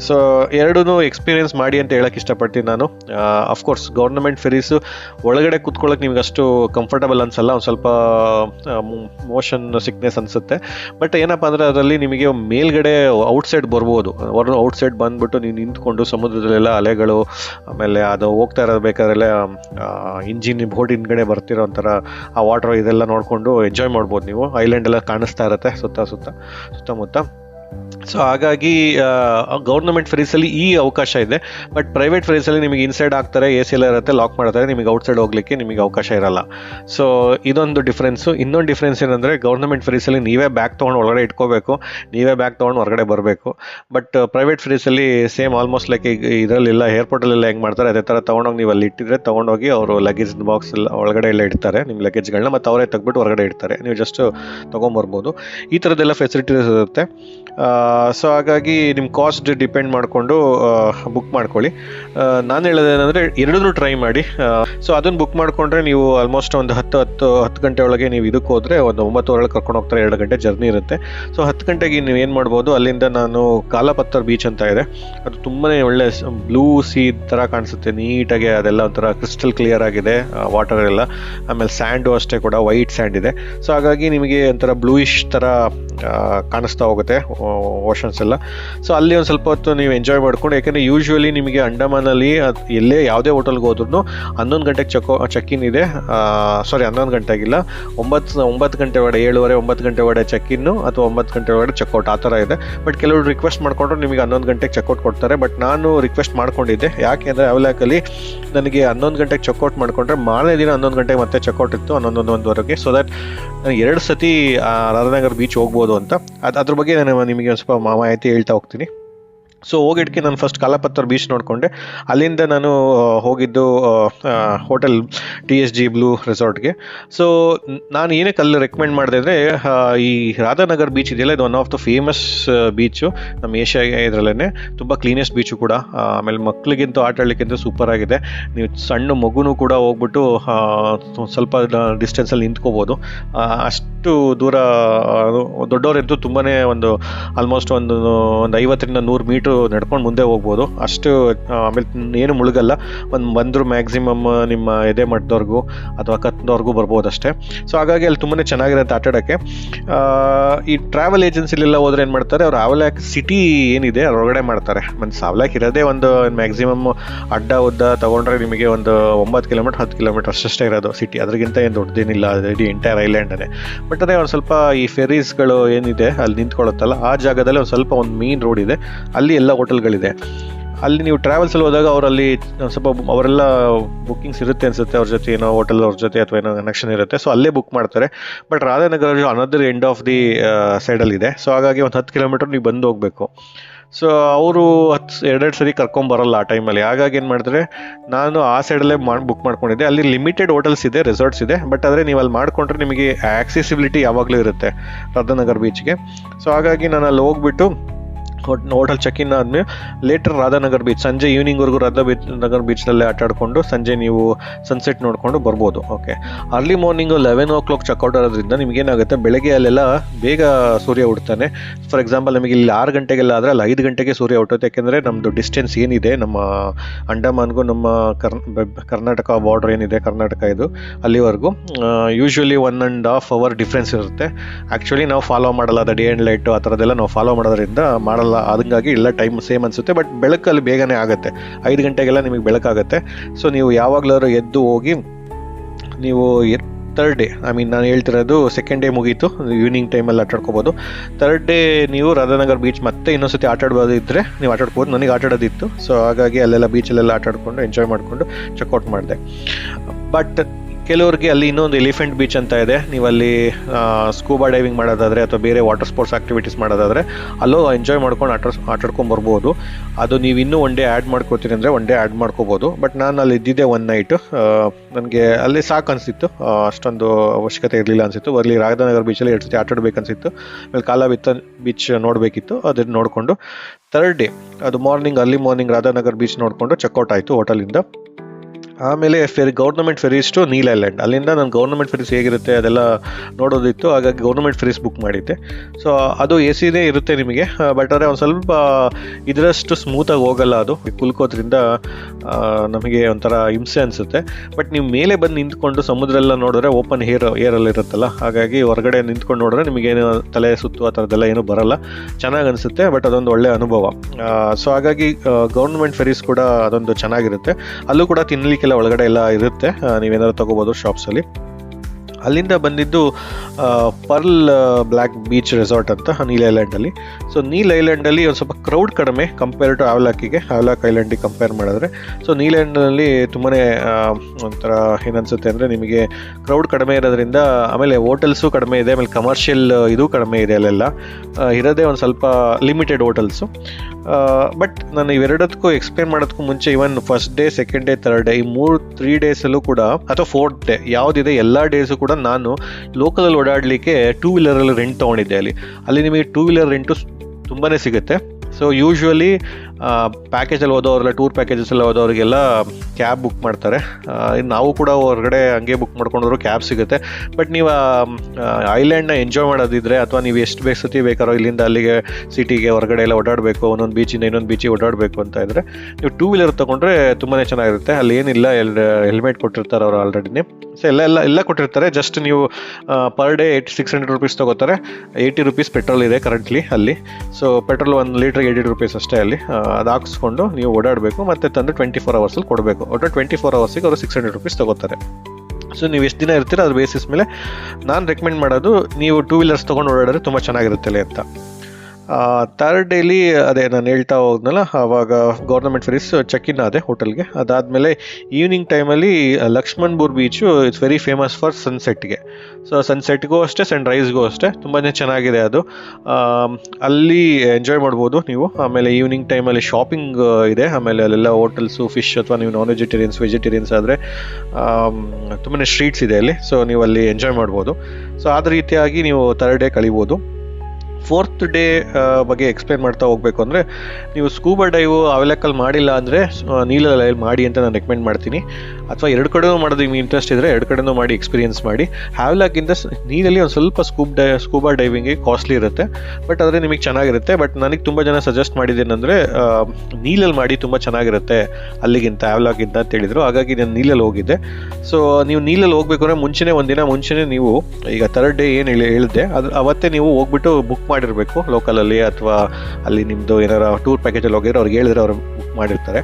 ಸೊ ಎರಡೂ ಎಕ್ಸ್ಪೀರಿಯನ್ಸ್ ಮಾಡಿ ಅಂತ ಹೇಳಕ್ಕೆ ಇಷ್ಟಪಡ್ತೀನಿ ನಾನು. ಅಫ್ಕೋರ್ಸ್ ಗೌರ್ಮೆಂಟ್ ಫೆರೀಸು ಒಳಗಡೆ ಕೂತ್ಕೊಳ್ಳೋಕೆ ನಿಮ್ಗೆ ಅಷ್ಟು ಕಂಫರ್ಟಬಲ್ ಅನ್ಸಲ್ಲ. ಒಂದು ಸ್ವಲ್ಪ ಮೋಷನ್ ಸಿಕ್ನೆಸ್ ಅನಿಸುತ್ತೆ. ಬಟ್ ಏನಪ್ಪ ಅಂದರೆ ಅದರಲ್ಲಿ ನಿಮಗೆ ಮೇಲ್ಗಡೆ ಔಟ್ಸೈಡ್ ಬರ್ಬೋದು. ಅವರು ಔಟ್ಸೈಡ್ ಬಂದ್ಬಿಟ್ಟು ನೀವು ನಿಂತ್ಕೊಂಡು ಸಮುದ್ರದಲ್ಲೆಲ್ಲ ಅಲೆಗಳು, ಆಮೇಲೆ ಅದು ಹೋಗ್ತಾ ಇರೋದು ಬೇಕಾದ್ರೆಲ್ಲ ಇಂಜಿನ್ ಬೋಟ್ ಹಿಂದ್ಗಡೆ ಬರ್ತಿರೋ ಒಂಥರ ಆ ವಾಟರ್ ಇದೆಲ್ಲ ನೋಡಿಕೊಂಡು ಎಂಜಾಯ್ ಮಾಡ್ಬೋದು ನೀವು. ಐಲ್ಯಾಂಡ್ ಎಲ್ಲ ಕಾಣಿಸ್ತಾ ಇರುತ್ತೆ ಸುತ್ತ ಸುತ್ತ, ಸುತ್ತಮುತ್ತ. ಸೊ ಹಾಗಾಗಿ ಗೌರ್ಮೆಂಟ್ ಫ್ರೀಸಲ್ಲಿ ಈ ಅವಕಾಶ ಇದೆ. ಬಟ್ ಪ್ರೈವೇಟ್ ಫ್ರೀಸಲ್ಲಿ ನಿಮಗೆ ಇನ್ಸೈಡ್ ಆಗ್ತಾರೆ ಎ ಸಿ ಎಲ್ಲ ಇರುತ್ತೆ ಲಾಕ್ ಮಾಡ್ತಾರೆ, ನಿಮಗೆ ಔಟ್ಸೈಡ್ ಹೋಗ್ಲಿಕ್ಕೆ ನಿಮಗೆ ಅವಕಾಶ ಇರಲ್ಲ. ಸೊ ಇದೊಂದು ಡಿಫ್ರೆನ್ಸು ಇನ್ನೊಂದು ಡಿಫ್ರೆನ್ಸ್ ಏನಂದರೆ ಗೌರ್ಮೆಂಟ್ ಫ್ರೀಸಲ್ಲಿ ನೀವೇ ಬ್ಯಾಗ್ ತೊಗೊಂಡು ಒಳಗಡೆ ಇಟ್ಕೋಬೇಕು. ನೀವೇ ಬ್ಯಾಗ್ ತೊಗೊಂಡು ಹೊರಗಡೆ ಬರಬೇಕು. ಬಟ್ ಪ್ರೈವೇಟ್ ಫ್ರೀಸಲ್ಲಿ ಸೇಮ್ ಆಲ್ಮೋಸ್ಟ್ ಲೈಕ್ ಈಗ ಇದರಲ್ಲಿಲ್ಲ ಏರ್ಪೋರ್ಟಲ್ಲೆಲ್ಲ ಹೆಂಗೆ ಮಾಡ್ತಾರೆ, ಅದೇ ಥರ ತೊಗೊಂಡೋಗಿ ನೀವು ಅಲ್ಲಿ ಇಟ್ಟಿದ್ರೆ ತೊಗೊಂಡೋಗಿ ಅವರು ಲಗೇಜ್ ಬಾಕ್ಸ್ ಎಲ್ಲ ಒಳಗಡೆ ಎಲ್ಲ ಇಡ್ತಾರೆ ನಿಮ್ಮ ಲಗೇಜ್ಗಳನ್ನ ಮತ್ತು ಅವರೇ ತೆಗ್ಬಿಟ್ಟು ಹೊರಗಡೆ ಇಡ್ತಾರೆ. ನೀವು ಜಸ್ಟ್ ತೊಗೊಂಬರ್ಬೋದು. ಈ ಥರದ್ದೆಲ್ಲ ಫೆಸಿಲಿಟೀಸ್ ಇರುತ್ತೆ. ಸೊ ಹಾಗಾಗಿ ನಿಮ್ಮ ಕಾಸ್ಟ್ ಡಿಪೆಂಡ್ ಮಾಡಿಕೊಂಡು ಬುಕ್ ಮಾಡ್ಕೊಳ್ಳಿ. ನಾನು ಹೇಳೋದೇನೆಂದರೆ ಎರಡನ್ನೂ ಟ್ರೈ ಮಾಡಿ. ಸೊ ಅದನ್ನು ಬುಕ್ ಮಾಡಿಕೊಂಡ್ರೆ ನೀವು ಆಲ್ಮೋಸ್ಟ್ ಒಂದು ಹತ್ತು ಹತ್ತು ಹತ್ತು ಗಂಟೆ ಒಳಗೆ ನೀವು ಇದಕ್ಕೆ ಹೋದರೆ ಒಂದು ಒಂಬತ್ತುವರೆಗೆ ಕರ್ಕೊಂಡು ಹೋಗ್ತಾರೆ, ಎರಡು ಗಂಟೆ ಜರ್ನಿ ಇರುತ್ತೆ. ಸೊ ಹತ್ತು ಗಂಟೆಗೆ ನೀವು ಏನು ಮಾಡ್ಬೋದು, ಅಲ್ಲಿಂದ ನಾನು ಕಾಲಪತ್ತರ್ ಬೀಚ್ ಅಂತ ಇದೆ. ಅದು ತುಂಬಾ ಒಳ್ಳೆ ಬ್ಲೂ ಸೀ ಥರ ಕಾಣಿಸುತ್ತೆ, ನೀಟಾಗಿ ಅದೆಲ್ಲ ಒಂಥರ ಕ್ರಿಸ್ಟಲ್ ಕ್ಲಿಯರ್ ಆಗಿದೆ ವಾಟರ್ ಎಲ್ಲ. ಆಮೇಲೆ ಸ್ಯಾಂಡು ಅಷ್ಟೇ ಕೂಡ ವೈಟ್ ಸ್ಯಾಂಡ್ ಇದೆ. ಸೊ ಹಾಗಾಗಿ ನಿಮಗೆ ಒಂಥರ ಬ್ಲೂಯಿಶ್ ಥರ ಕಾಣಿಸ್ತಾ ಹೋಗುತ್ತೆ ಓಷನ್ಸ್ ಎಲ್ಲ. ಸೊ ಅಲ್ಲಿ ಒಂದು ಸ್ವಲ್ಪ ಹೊತ್ತು ನೀವು ಎಂಜಾಯ್ ಮಾಡ್ಕೊಂಡು, ಯಾಕೆಂದರೆ ಯೂಶ್ವಲಿ ನಿಮಗೆ ಅಂಡಮಾನಲ್ಲಿ ಎಲ್ಲೇ ಯಾವುದೇ ಹೋಟೆಲ್ಗೆ ಹೋದ್ರೂ ಹನ್ನೊಂದು ಗಂಟೆಗೆ ಚೆಕ್ ಚೆಕ್ ಇನ್ ಇದೆ ಸಾರಿ ಹನ್ನೊಂದು ಗಂಟೆಗಿಲ್ಲ. ಒಂಬತ್ತು ಒಂಬತ್ತು ಗಂಟೆ ಒಳಗಡೆ ಏಳುವರೆ, ಒಂಬತ್ತು ಗಂಟೆ ಒಳಗಡೆ ಚೆಕ್ ಇನ್ನು ಅಥವಾ ಒಂಬತ್ತು ಗಂಟೆ ಒಳಗಡೆ ಚೆಕ್ಔಟ್ ಆ ಥರ ಇದೆ. ಬಟ್ ಕೆಲವರು ರಿಕ್ವೆಸ್ಟ್ ಮಾಡಿಕೊಂಡ್ರು ನಿಮಗೆ ಹನ್ನೊಂದು ಗಂಟೆಗೆ ಚೆಕ್ಔಟ್ ಕೊಡ್ತಾರೆ. ಬಟ್ ನಾನು ರಿಕ್ವೆಸ್ಟ್ ಮಾಡ್ಕೊಂಡಿದ್ದೆ. ಯಾಕೆ ಅಂದರೆ ಅವಲಾಕಲ್ಲಿ ನನಗೆ ಹನ್ನೊಂದು ಗಂಟೆಗೆ ಚೆಕ್ಔಟ್ ಮಾಡಿಕೊಂಡ್ರೆ ಮಾರನೇ ದಿನ ಹನ್ನೊಂದು ಗಂಟೆಗೆ ಮತ್ತೆ ಚೆಕ್ಔಟ್ ಇತ್ತು, ಹನ್ನೊಂದು ಒಂದೊಂದುವರೆಗೆ ಸೊ ದಟ್ ನಾನು ಎರಡು ಸತಿ ರಾಧಾನಗರ್ ಬೀಚ್ ಹೋಗ್ಬೋದು ಅಂತ. ಅದು ಅದ್ರ ಬಗ್ಗೆ ನಾನು ನಿಮಗೆ ಒಂದು ಸ್ವಲ್ಪ ಮಾಹಿತಿ ಹೇಳ್ತಾ ಹೋಗ್ತೀನಿ. ಸೊ ಹೋಗಿಡ್ಕೆ ನಾನು ಫಸ್ಟ್ ಕಾಲಪತ್ರ ಬೀಚ್ ನೋಡಿಕೊಂಡೆ. ಅಲ್ಲಿಂದ ನಾನು ಹೋಗಿದ್ದು hotel T S G blue ರೆಸಾರ್ಟ್ಗೆ ಸೊ ನಾನು ಏನಕ್ಕೆ ಅಲ್ಲಿ ರೆಕಮೆಂಡ್ ಮಾಡಿದೆ ಅಂದರೆ ಈ ರಾಧಾನಗರ್ ಬೀಚ್ ಇದೆಯಲ್ಲ ಇದು one of the famous beach ನಮ್ಮ ಏಷ್ಯಾ ಇದರಲ್ಲೇ ತುಂಬ ಕ್ಲೀನೆಸ್ಟ್ ಬೀಚು ಕೂಡ. ಆಮೇಲೆ ಮಕ್ಕಳಿಗಿಂತ ಆಟ ಆಡಲಿಕ್ಕಿಂತ ಸೂಪರ್ ಆಗಿದೆ. ನೀವು ಸಣ್ಣ ಮಗುನೂ ಕೂಡ ಹೋಗ್ಬಿಟ್ಟು ಸ್ವಲ್ಪ ಡಿಸ್ಟೆನ್ಸಲ್ಲಿ ನಿಂತ್ಕೋಬೋದು. ಆ, ಅಷ್ಟು ದೂರ ದೊಡ್ಡವರಂತೂ ತುಂಬಾ ಒಂದು ಆಲ್ಮೋಸ್ಟ್ ಒಂದು ಒಂದು ಐವತ್ತರಿಂದ ನೂರು ಮೀಟ್ರ್ ನಡ್ಕೊಂಡು ಮುಂದೆ ಹೋಗ್ಬೋದು. ಅಷ್ಟು ಆಮೇಲೆ ಏನು ಮುಳುಗಲ್ಲ. ಒಂದು ಬಂದರೂ ಮ್ಯಾಕ್ಸಿಮಮ್ ನಿಮ್ಮ ಎದೆ ಮಟ್ಟದವರೆಗೂ ಅಥವಾ ಕತ್ತದವರೆಗೂ ಬರ್ಬೋದು ಅಷ್ಟೇ ಸೊ ಹಾಗಾಗಿ ಅಲ್ಲಿ ತುಂಬಾ ಚೆನ್ನಾಗಿರುತ್ತೆ ಆಟಾಡೋಕ್ಕೆ. ಈ ಟ್ರಾವೆಲ್ ಏಜೆನ್ಸಿಲೆಲ್ಲ ಹೋದ್ರೆ ಏನು ಮಾಡ್ತಾರೆ, ಅವ್ರು ಅವಲ್ಯಾಕ್ ಸಿಟಿ ಏನಿದೆ ಹೊರಗಡೆ ಮಾಡ್ತಾರೆ. ಮೀನ್ಸ್ ಅವಲಾಕ್ ಇರೋದೇ ಒಂದು ಮ್ಯಾಕ್ಸಿಮಮ್ ಅಡ್ಡ, ಉದ್ದ ತೊಗೊಂಡ್ರೆ ನಿಮಗೆ ಒಂದು ಒಂಬತ್ತು ಕಿಲೋಮೀಟರ್ ಹತ್ತು ಕಿಲೋಮೀಟರ್ ಅಷ್ಟೇ ಇರೋದು ಸಿಟಿ ಅದ್ರಗಿಂತ ಏನು ದೊಡ್ಡದೇನಿಲ್ಲ ಇಡೀ ಎಂಟೈರ್ ಐಲ್ಯಾಂಡೇ ಬಟ್ ಅದೇ ಒಂದು ಸ್ವಲ್ಪ ಈ ಫೆರೀಸ್ಗಳು ಏನಿದೆ ಅಲ್ಲಿ ನಿಂತ್ಕೊಳ್ಳುತ್ತಲ್ಲ, ಆ ಜಾಗದಲ್ಲಿ ಒಂದು ಸ್ವಲ್ಪ ಒಂದು ಮೇನ್ ರೋಡ್ ಇದೆ. ಅಲ್ಲಿ ಎಲ್ಲ ಹೋಟೆಲ್ಗಳಿದೆ ಅಲ್ಲಿ ನೀವು ಟ್ರಾವೆಲ್ಸಲ್ಲಿ ಹೋದಾಗ ಅವರಲ್ಲಿ ಸ್ವಲ್ಪ ಅವರೆಲ್ಲ ಬುಕ್ಕಿಂಗ್ಸ್ ಇರುತ್ತೆ ಅನ್ಸುತ್ತೆ, ಅವ್ರ ಜೊತೆ ಏನೋ ಹೋಟೆಲ್ ಅವ್ರ ಜೊತೆ ಅಥವಾ ಏನೋ ಕನೆಕ್ಷನ್ ಇರುತ್ತೆ. ಸೊ ಅಲ್ಲೇ ಬುಕ್ ಮಾಡ್ತಾರೆ. But Radhanagar another end of the ಸೈಡಲ್ಲಿದೆ so ಹಾಗಾಗಿ ಒಂದು ಹತ್ತು ಕಿಲೋಮೀಟರ್ ನೀವು ಬಂದು ಹೋಗಬೇಕು. ಸೊ ಅವರು ಹತ್ತು, ಎರಡೆರಡು ಸರಿ ಕರ್ಕೊಂಬರಲ್ಲ ಆ ಟೈಮಲ್ಲಿ ಹಾಗಾಗಿ ಏನು ಮಾಡಿದ್ರೆ, ನಾನು ಆ ಸೈಡಲ್ಲೇ ಮಾಡಿ ಬುಕ್ ಮಾಡ್ಕೊಂಡಿದ್ದೆ. ಅಲ್ಲಿ ಲಿಮಿಟೆಡ್ ಹೋಟೆಲ್ಸ್ ಇದೆ ರೆಸಾರ್ಟ್ಸ್ ಇದೆ. ಬಟ್ ಆದರೆ ನೀವು ಅಲ್ಲಿ ಮಾಡಿಕೊಂಡ್ರೆ ನಿಮಗೆ ಆಕ್ಸೆಸಿಬಿಲಿಟಿ ಯಾವಾಗಲೂ ಇರುತ್ತೆ. ರಾಧಾನಗರ್ ಬೀಚ್ಗೆ ಸೊ ಹಾಗಾಗಿ ನಾನು ಅಲ್ಲಿ ಹೋಗ್ಬಿಟ್ಟು ಹೋಟೆಲ್ ಚೆಕ್ ಇನ್ ಆದ್ಮೇಲೆ ಲೇಟರ್ ರಾಧಾನಗರ್ ಬೀಚ್ ಸಂಜೆ ಈವ್ನಿಂಗ್ವರೆಗೂ ರಾಧಾ ಬೀಚ್ ನಗರ್ ಬೀಚ್ನಲ್ಲೇ ಆಟ ಆಡ್ಕೊಂಡು ಸಂಜೆ ನೀವು ಸನ್ಸೆಟ್ ನೋಡಿಕೊಂಡು ಬರ್ಬೋದು okay early morning eleven o'clock checkout ಆಗೋದ್ರಿಂದ ನಿಮಗೇನಾಗುತ್ತೆ, ಬೆಳಗ್ಗೆ ಅಲ್ಲೆಲ್ಲ ಬೇಗ ಸೂರ್ಯ ಹುಡ್ತಾನೆ ಫಾರ್ ಎಕ್ಸಾಂಪಲ್ ನಮಗೆ ಇಲ್ಲಿ ಆರು ಗಂಟೆಗೆಲ್ಲ ಆದರೆ ಅಲ್ಲಿ ಐದು ಗಂಟೆಗೆ ಸೂರ್ಯ ಹುಟ್ಟುತ್ತೆ, ಯಾಕೆಂದರೆ ನಮ್ಮದು ಡಿಸ್ಟೆನ್ಸ್ ಏನಿದೆ, ನಮ್ಮ ಅಂಡಮಾನ್ಗೂ ನಮ್ಮ ಕರ್ ಕರ್ನಾಟಕ ಬಾರ್ಡರ್ ಏನಿದೆ, ಕರ್ನಾಟಕ ಇದು, ಅಲ್ಲಿವರೆಗೂ usually one and half hour difference ಇರುತ್ತೆ. ಆ್ಯಕ್ಚುಲಿ ನಾವು ಫಾಲೋ ಮಾಡಲ್ಲ ಅದು ಡೇ ಆ್ಯಂಡ್ ಲೈಟು ಆ ಥರದ್ದೆಲ್ಲ ನಾವು ಫಾಲೋ ಮಾಡೋದ್ರಿಂದ ಮಾಡಲ್ಲ. ಹಂಗಾಗಿ ಎಲ್ಲ ಟೈಮ್ ಸೇಮ್ ಅನಿಸುತ್ತೆ ಬಟ್ ಬೆಳಕಲ್ಲಿ ಬೇಗನೆ ಆಗುತ್ತೆ. ಐದು ಗಂಟೆಗೆಲ್ಲ ನಿಮಗೆ ಬೆಳಕಾಗುತ್ತೆ. ಸೊ ನೀವು ಯಾವಾಗಲಾದ್ರು ಎದ್ದು ಹೋಗಿ, ನೀವು ತರ್ಡ್ ಡೇ ಐ ಮೀನ್ ನಾನು ಹೇಳ್ತಿರೋದು ಸೆಕೆಂಡ್ ಡೇ ಮುಗೀತು ಈವ್ನಿಂಗ್ ಟೈಮಲ್ಲಿ ಆಟಾಡ್ಕೋಬೋದು. ತರ್ಡ್ ಡೇ ನೀವು ರಾಧಾನಗರ್ ಬೀಚ್ ಮತ್ತೆ ಇನ್ನೊಂದ್ಸತಿ ಆಟ ಆಡ್ಬೋದು ಇದ್ದರೆ ನೀವು ಆಟ ಆಡ್ಬೋದು ನನಗೆ ಆಟಾಡೋದಿತ್ತು. ಸೊ ಹಾಗಾಗಿ ಅಲ್ಲೆಲ್ಲ ಬೀಚಲ್ಲೆಲ್ಲ ಆಟಾಡಿಕೊಂಡು ಎಂಜಾಯ್ ಮಾಡಿಕೊಂಡು ಚೆಕ್ಔಟ್ ಮಾಡಿದೆ. ಬಟ್ ಕೆಲವ್ರಿಗೆ ಅಲ್ಲಿ ಇನ್ನೊಂದು ಎಲಿಫೆಂಟ್ ಬೀಚ್ ಅಂತ ಇದೆ. ನೀವು ಅಲ್ಲಿ ಸ್ಕೂಬಾ ಡೈವಿಂಗ್ ಮಾಡೋದಾದರೆ ಅಥವಾ ಬೇರೆ ವಾಟರ್ ಸ್ಪೋರ್ಟ್ಸ್ ಆಕ್ಟಿವಿಟೀಸ್ ಮಾಡೋದಾದರೆ ಅಲ್ಲೂ ಎಂಜಾಯ್ ಮಾಡ್ಕೊಂಡು ಆಟ ಆಟಾಡ್ಕೊಂಡು ಬರ್ಬೋದು. ಅದು ನೀವು ಇನ್ನೂ ಒನ್ ಡೇ ಆ್ಯಡ್ ಮಾಡ್ಕೋತೀರಿ ಅಂದರೆ ಒನ್ ಡೇ ಆ್ಯಡ್ ಮಾಡ್ಕೋಬೋದು. ಬಟ್ ನಾನು ಅಲ್ಲಿ ಇದ್ದಿದ್ದೆ ಒನ್ ನೈಟು ನನಗೆ ಅಲ್ಲಿ ಸಾಕು ಅನಿಸಿತ್ತು. ಅಷ್ಟೊಂದು ಅವಶ್ಯಕತೆ ಇರಲಿಲ್ಲ ಅನಿಸಿತ್ತು. ಅಲ್ಲಿ ರಾಧಾನಗರ್ ಬೀಚಲ್ಲಿ ಎರಡು ಸತಿ ಆಟಾಡಬೇಕನ್ಸಿತ್ತು. ಆಮೇಲೆ ಕಾಲಾವಿತ್ತ ಬೀಚ್ ನೋಡಬೇಕಿತ್ತು. ಅದನ್ನು ನೋಡಿಕೊಂಡು ಥರ್ಡ್ ಡೇ ಅದು morning early morning Radhanagar beach ನೋಡಿಕೊಂಡು ಚೆಕ್ಔಟ್ ಆಯಿತು ಹೋಟೆಲಿಂದ ಆಮೇಲೆ ferry government ferries to Neil island. ಅಲ್ಲಿಂದ ನಾನು ಗೌರ್ಮೆಂಟ್ ಫೆರೀಸ್ ಹೇಗಿರುತ್ತೆ ಅದೆಲ್ಲ ನೋಡೋದಿತ್ತು, ಹಾಗಾಗಿ ಗೌರ್ನಮೆಂಟ್ ಫೆರೀಸ್ ಬುಕ್ ಮಾಡಿದ್ದೆ. ಸೊ, ಅದು ಎ ಸಿನೇ ಇರುತ್ತೆ ನಿಮಗೆ ಬಟ್ ಆದರೆ ಒಂದು ಸ್ವಲ್ಪ ಇದರಷ್ಟು ಸ್ಮೂತಾಗಿ ಹೋಗಲ್ಲ ಅದು. ಕುಲ್ಕೋದ್ರಿಂದ ನಮಗೆ ಒಂಥರ ಹಿಂಸೆ ಅನಿಸುತ್ತೆ. ಬಟ್ ನೀವು ಮೇಲೆ ಬಂದು ನಿಂತ್ಕೊಂಡು ಸಮುದ್ರ ಎಲ್ಲ ನೋಡಿದ್ರೆ ಓಪನ್ ಏರ್ ಏರಲ್ಲಿ ಇರುತ್ತಲ್ಲ ಹಾಗಾಗಿ ಹೊರಗಡೆ ನಿಂತ್ಕೊಂಡು ನೋಡಿದ್ರೆ ನಿಮಗೇನು ತಲೆ ಸುತ್ತು ಆ ಥರದ್ದೆಲ್ಲ ಏನೂ ಬರಲ್ಲ. ಚೆನ್ನಾಗಿ ಅನಿಸುತ್ತೆ, ಬಟ್ ಅದೊಂದು ಒಳ್ಳೆಯ ಅನುಭವ. ಸೊ ಹಾಗಾಗಿ ಗೌರ್ಮೆಂಟ್ ಫೆರೀಸ್ ಕೂಡ ಅದೊಂದು ಚೆನ್ನಾಗಿರುತ್ತೆ. ಅಲ್ಲೂ ಕೂಡ ತಿನ್ನಲಿಕ್ಕೆಲ್ಲ ಒಳಗಡೆ ಎಲ್ಲ ಇರುತ್ತೆ. ನೀವೇನಾದ್ರು ತಗೋಬೋದು ಶಾಪ್ಸಲ್ಲಿ ಅಲ್ಲಿಂದ ಬಂದಿದ್ದು ಪರ್ಲ್ ಬ್ಲ್ಯಾಕ್ ಬೀಚ್ ರೆಸಾರ್ಟ್ ಅಂತ ನೀಲ್ ಐಲ್ಯಾಂಡಲ್ಲಿ ಸೊ ನೀಲ್ ಐಲ್ಯಾಂಡಲ್ಲಿ ಒಂದು ಸ್ವಲ್ಪ ಕ್ರೌಡ್ ಕಡಿಮೆ ಕಂಪೇರ್ ಟು ಆವ್ಲಾಕಿಗೆ ಆವ್ಲಾಕ್ ಐಲ್ಯಾಂಡಿಗೆ ಕಂಪೇರ್ ಮಾಡಿದ್ರೆ. ಸೊ ನೀಲ್ ಐಲ್ಯಾಂಡಲ್ಲಿ ತುಂಬಾ ಒಂಥರ ಏನನ್ಸುತ್ತೆ ಅಂದರೆ ನಿಮಗೆ ಕ್ರೌಡ್ ಕಡಿಮೆ ಇರೋದ್ರಿಂದ, ಆಮೇಲೆ ಹೋಟೆಲ್ಸು ಕಡಿಮೆ ಇದೆ, ಆಮೇಲೆ ಕಮರ್ಷಿಯಲ್ ಇದು ಕಡಿಮೆ ಇದೆ ಅಲ್ಲೆಲ್ಲ. ಇರೋದೇ ಒಂದು ಸ್ವಲ್ಪ ಲಿಮಿಟೆಡ್ ಹೋಟೆಲ್ಸು ಬಟ್ ನಾನು ಇವೆರಡಕ್ಕೂ ಎಕ್ಸ್ಪ್ಲೇನ್ ಮಾಡೋದಕ್ಕೂ ಮುಂಚೆ even first day second day third day ಈ ಮೂರು ತ್ರೀ ಡೇಸಲ್ಲೂ ಕೂಡ ಅಥವಾ ಫೋರ್ತ್ ಡೇ ಯಾವುದಿದೆ ಎಲ್ಲ ಡೇಸು ಕೂಡ ನಾನು ಲೋಕಲಲ್ಲಿ ಓಡಾಡಲಿಕ್ಕೆ ಟೂ ವೀಲರಲ್ಲಿ ರೆಂಟ್ ತೊಗೊಂಡಿದ್ದೆ ಅಲ್ಲಿ. ಅಲ್ಲಿ ನಿಮಗೆ ಟೂ ವೀಲರ್ ರೆಂಟು ತುಂಬಾ ಸಿಗುತ್ತೆ. ಸೊ ಯೂಶ್ವಲಿ ಪ್ಯಾಕೇಜಲ್ಲಿ ಹೋದವ್ರೆಲ್ಲ ಟೂರ್ ಪ್ಯಾಕೇಜಸಲ್ಲಿ ಹೋದವ್ರಿಗೆಲ್ಲ ಕ್ಯಾಬ್ ಬುಕ್ ಮಾಡ್ತಾರೆ. ನಾವು ಕೂಡ ಹೊರಗಡೆ ಹಂಗೆ ಬುಕ್ ಮಾಡ್ಕೊಂಡ್ರು ಕ್ಯಾಬ್ ಸಿಗುತ್ತೆ. ಬಟ್ ನೀವು ಐಲ್ಯಾಂಡ್ನ ಎಂಜಾಯ್ ಮಾಡೋದಿದ್ರೆ ಅಥವಾ ನೀವು ಎಷ್ಟು ಬೇಕು ಸತಿ ಬೇಕಾರೋ ಇಲ್ಲಿಂದ ಅಲ್ಲಿಗೆ ಸಿಟಿಗೆ ಹೊರಗಡೆ ಎಲ್ಲ ಓಡಾಡಬೇಕು, ಒಂದೊಂದು ಬೀಚಿಂದ ಇನ್ನೊಂದು ಬೀಚಿಗೆ ಓಡಾಡಬೇಕು ಅಂತ ಇದ್ದರೆ ನೀವು ಟೂ ವೀಲರ್ ತೊಗೊಂಡ್ರೆ ತುಂಬಾ ಚೆನ್ನಾಗಿರುತ್ತೆ. ಅಲ್ಲಿ ಏನಿಲ್ಲ ಹೆಲ್ಮೆಟ್ ಕೊಟ್ಟಿರ್ತಾರೆ ಅವರು ಆಲ್ರೆಡಿನೇ ಸೊ ಎಲ್ಲ ಎಲ್ಲ ಎಲ್ಲ ಕೊಟ್ಟಿರ್ತಾರೆ. ಜಸ್ಟ್ ನೀವು per day eight six hundred rupees ತೊಗೋತಾರೆ. ಏಯ್ಟಿ ರುಪೀಸ್ ಪೆಟ್ರೋಲ್ ಇದೆ ಕರೆಂಟ್ಲಿ ಅಲ್ಲಿ. ಸೊ ಪೆಟ್ರೋಲ್ ಒಂದು ಲೀಟ್ರಿಗೆ ಏಯ್ಟಿ ರುಪೀಸ್ ಅಷ್ಟೇ ಅಲ್ಲಿ. ಅದು ಹಾಕಿಸ್ಕೊಂಡು ನೀವು ಓಡಾಡಬೇಕು. ಮತ್ತು ತಂದು ಟ್ವೆಂಟಿ ಫೋರ್ ಅವರ್ಸಲ್ಲಿ ಕೊಡಬೇಕು. ಒಟ್ಟು ಟ್ವೆಂಟಿ ಫೋರ್ ಅವರ್ಸಿಗೆ ಅವರು ಸಿಕ್ಸ್ ಹಂಡ್ರೆಡ್ ರುಪೀಸ್ ತೊಗೋತಾರೆ. ಸೊ ನೀವು ಎಷ್ಟು ದಿನ ಇರ್ತೀರ ಅದ್ರ ಬೇಸಿಸ್ ಮೇಲೆ ನಾನು ರೆಕಮೆಂಡ್ ಮಾಡೋದು, ನೀವು ಟೂ ವೀಲರ್ಸ್ ತೊಗೊಂಡು ಓಡಾಡಿದ್ರೆ ತುಂಬ ಚೆನ್ನಾಗಿರುತ್ತೆ ಅಂತ. ಥರ್ಡ್ ಡೇಲಿ ಅದೇ ನಾನು ಹೇಳ್ತಾ ಹೋದ್ನಲ್ಲ ಆವಾಗ ಗೌರ್ಮೆಂಟ್ ಫೆರೀಸ್ ಚೆಕ್ ಇನ್ ಆದೆ ಹೋಟೆಲ್ಗೆ ಅದಾದಮೇಲೆ ಈವ್ನಿಂಗ್ ಟೈಮಲ್ಲಿ Laxmanpur beach it's very famous for ಸನ್ಸೆಟ್ಗೆ so ಸನ್ಸೆಟ್ಗೂ ಅಷ್ಟೇ ಸನ್ ರೈಸ್ಗೂ ಅಷ್ಟೇ. ತುಂಬಾ ಚೆನ್ನಾಗಿದೆ ಅದು. ಅಲ್ಲಿ ಎಂಜಾಯ್ ಮಾಡ್ಬೋದು ನೀವು. ಆಮೇಲೆ ಈವ್ನಿಂಗ್ ಟೈಮಲ್ಲಿ ಶಾಪಿಂಗ್ ಇದೆ. ಆಮೇಲೆ ಅಲ್ಲೆಲ್ಲ ಹೋಟೆಲ್ಸು ಫಿಶ್ ಅಥವಾ ನೀವು ನಾನ್ ವೆಜಿಟೇರಿಯನ್ಸ್ ವೆಜಿಟೇರಿಯನ್ಸ್ ಆದರೆ ತುಂಬಾ ಸ್ಟ್ರೀಟ್ಸ್ ಇದೆ ಅಲ್ಲಿ. ಸೊ ನೀವು ಅಲ್ಲಿ ಎಂಜಾಯ್ ಮಾಡ್ಬೋದು. ಸೊ ಆದ ರೀತಿಯಾಗಿ ನೀವು ಥರ್ಡ್ ಡೇ ಕಳಿಬೋದು. ಫೋರ್ತ್ ಡೇ ಬಗ್ಗೆ ಎಕ್ಸ್ಪ್ಲೇನ್ ಮಾಡ್ತಾ ಹೋಗಬೇಕು ಅಂದರೆ ನೀವು ಸ್ಕೂಬಾ ಡೈವ್ ಅವೈಲೇಕಲ್ ಮಾಡಿಲ್ಲ ಅಂದರೆ ನೀಲಲ್ಲಿ ಮಾಡಿ ಅಂತ ನಾನು ರೆಕಮೆಂಡ್ ಮಾಡ್ತೀನಿ. ಅಥವಾ ಎರಡು ಕಡೆನೂ ಮಾಡೋದು ನಿಮ್ಗೆ ಇಂಟ್ರೆಸ್ಟ್ ಇದ್ದರೆ ಎರಡು ಕಡೆನೂ ಮಾಡಿ ಎಕ್ಸ್ಪೀರಿಯನ್ಸ್ ಮಾಡಿ. ಹ್ಯಾವ್ಲಾಗಿಂದ ನೀರಲ್ಲಿ ಒಂದು ಸ್ವಲ್ಪ ಸ್ಕೂಬ್ ಡೈ ಸ್ಕೂಬಾ ಡೈವಿಂಗಿಗೆ ಕಾಸ್ಟ್ಲಿ ಇರುತ್ತೆ. ಬಟ್ ಆದರೆ ನಿಮಗೆ ಚೆನ್ನಾಗಿರುತ್ತೆ. ಬಟ್ ನನಗೆ ತುಂಬ ಜನ ಸಜೆಸ್ಟ್ ಮಾಡಿದ್ದೇನೆಂದರೆ ನೀಲಲ್ಲಿ ಮಾಡಿ ತುಂಬ ಚೆನ್ನಾಗಿರುತ್ತೆ ಅಲ್ಲಿಗಿಂತ ಹ್ಯಾವ್ಲಾಗಿಂತ ಅಂತ ಹೇಳಿದರು. ಹಾಗಾಗಿ ನಾನು ನೀಲಲ್ಲಿ ಹೋಗಿದ್ದೆ. ಸೊ ನೀವು ನೀಲಲ್ಲಿ ಹೋಗಬೇಕು ಅಂದರೆ ಮುಂಚೆನೇ ಒಂದಿನ ಮುಂಚೆನೇ ನೀವು, ಈಗ ಥರ್ಡ್ ಡೇ ಏನು ಹೇಳಿ ಹೇಳಿದೆ ಅದು ಅವತ್ತೇ ನೀವು ಹೋಗ್ಬಿಟ್ಟು ಬುಕ್ ಮಾಡಿರಬೇಕು ಲೋಕಲಲ್ಲಿ ಅಥವಾ ಅಲ್ಲಿ ನಿಮ್ಮದು ಏನಾರ ಟೂರ್ ಪ್ಯಾಕೇಜಲ್ಲಿ ಹೋಗಿದ್ರೆ ಅವ್ರಿಗೆ ಹೇಳಿದ್ರೆ ಅವರು ಬುಕ್ ಮಾಡಿರ್ತಾರೆ.